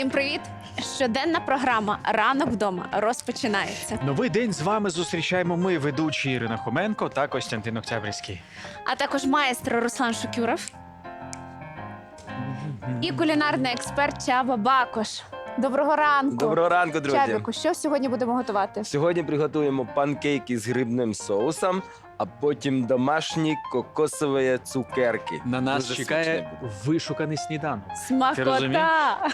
Всім привіт! Щоденна програма Ранок вдома розпочинається. Новий день з вами зустрічаємо ми, ведучі Ірина Хоменко та Костянтин Октябрьський. А також майстер Руслан Шукюров і кулінарний експерт Чаба Бакош. Доброго ранку! Доброго ранку, друзі. Чабіку, що сьогодні будемо готувати? Сьогодні приготуємо панкейки з грибним соусом, а потім домашні кокосові цукерки. На нас Дуже чекає смачне вишуканий сніданок. розумієш? Смакота!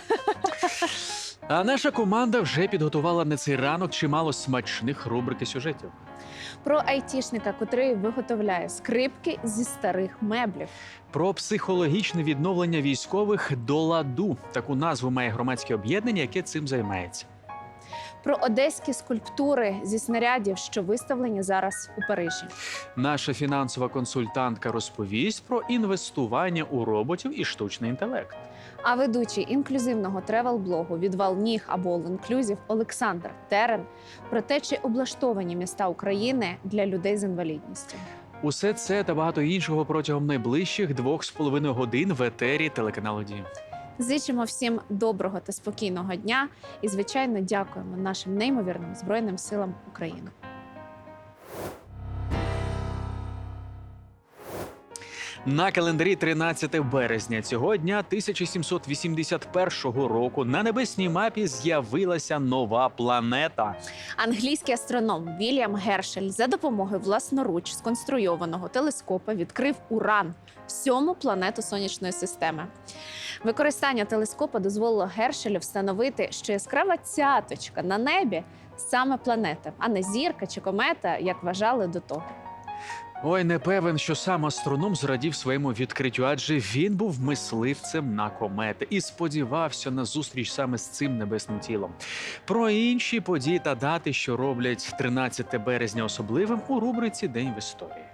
А наша команда вже підготувала на цей ранок чимало смачних рубрик і сюжетів. Про айтішника, котрий виготовляє скрипки зі старих меблів. Про психологічне відновлення військових до ладу. Таку назву має громадське об'єднання, яке цим займається. Про одеські скульптури зі снарядів, що виставлені зараз у Парижі. Наша фінансова консультантка розповість про інвестування у роботів і штучний інтелект. А ведучий інклюзивного тревел-блогу Відвал ніг або All Inclusive Олександр Терен про те, чи облаштовані міста України для людей з інвалідністю. Усе це та багато іншого протягом найближчих двох з половиною годин в етері телеканалу Дім. Зичимо всім доброго та спокійного дня і, звичайно, дякуємо нашим неймовірним збройним силам України. На календарі 13 березня цього дня 1781 року на небесній мапі з'явилася нова планета. Англійський астроном Вільям Гершель за допомогою власноруч сконструйованого телескопа відкрив Уран, сьому планету сонячної системи. Використання телескопа дозволило Гершелю встановити, що яскрава цяточка на небі саме планета, а не зірка чи комета, як вважали до того. Ой, не певен, що сам астроном зрадів своєму відкриттю, адже він був мисливцем на комети і сподівався на зустріч саме з цим небесним тілом. Про інші події та дати, що роблять 13 березня особливим у рубриці День в історії.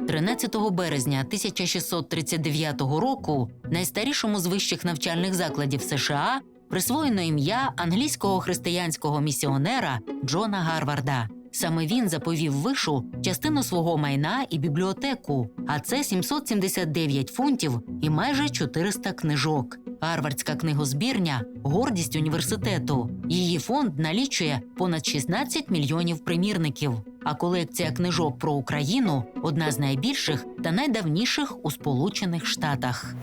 – 13 березня 1639 року найстарішому з вищих навчальних закладів США присвоєно ім'я англійського християнського місіонера Джона Гарварда. Саме він заповів вишу частину свого майна і бібліотеку, а це 779 фунтів і майже 400 книжок. Гарвардська книгозбірня гордість університету. Її фонд налічує понад 16 мільйонів примірників. А колекція книжок про Україну одна з найбільших та найдавніших у Сполучених Штатах.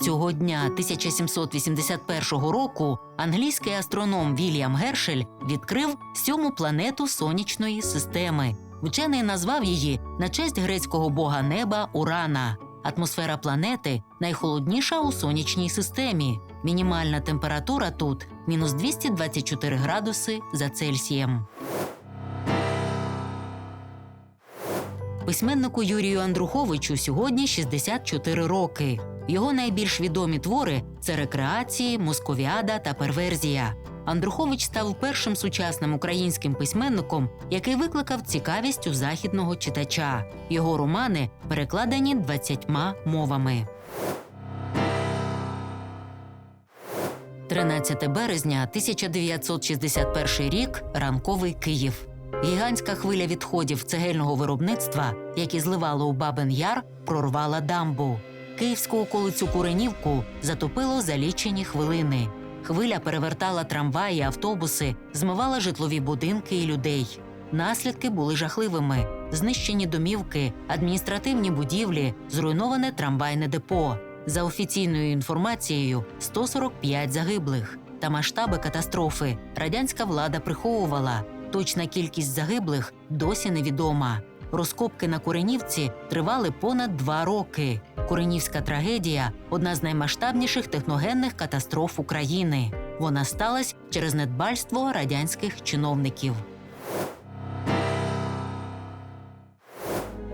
Цього дня 1781 року англійський астроном Вільям Гершель відкрив сьому планету сонячної системи. Вчений назвав її на честь грецького бога неба Урана. Атмосфера планети найхолодніша у сонячній системі. Мінімальна температура тут мінус 224 градуси за Цельсієм. Письменнику Юрію Андруховичу сьогодні 64 роки. Його найбільш відомі твори це рекреації, московіада та перверзія. Андрухович став першим сучасним українським письменником, який викликав цікавість у західного читача. Його романи перекладені 20 мовами. 13 березня 1961 рік ранковий Київ. Гігантська хвиля відходів цегельного виробництва, які зливало у Бабин Яр, прорвала дамбу. Київську околицю Куренівку затопило за лічені хвилини. Хвиля перевертала трамваї, автобуси, змивала житлові будинки і людей. Наслідки були жахливими: знищені домівки, адміністративні будівлі, зруйноване трамвайне депо. За офіційною інформацією, 145 загиблих. Та масштаби катастрофи радянська влада приховувала. Точна кількість загиблих досі невідома. Розкопки на Куренівці тривали понад два роки. Куренівська трагедія одна з наймасштабніших техногенних катастроф України. Вона сталася через недбальство радянських чиновників.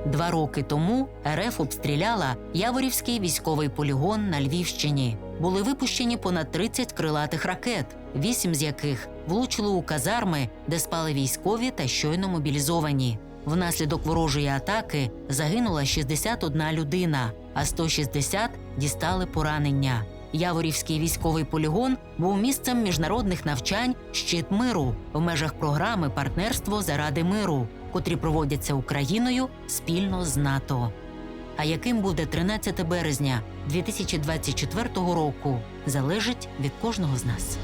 Два роки тому РФ обстріляла Яворівський військовий полігон на Львівщині. Були випущені понад 30 крилатих ракет, вісім з яких влучили у казарми, де спали військові та щойно мобілізовані. Внаслідок ворожої атаки загинула 61 людина, а 160 дістали поранення. Яворівський військовий полігон був місцем міжнародних навчань Щит миру в межах програми Партнерство заради миру, котрі проводяться Україною спільно з НАТО. А яким буде 13 березня 2024 року, залежить від кожного з нас.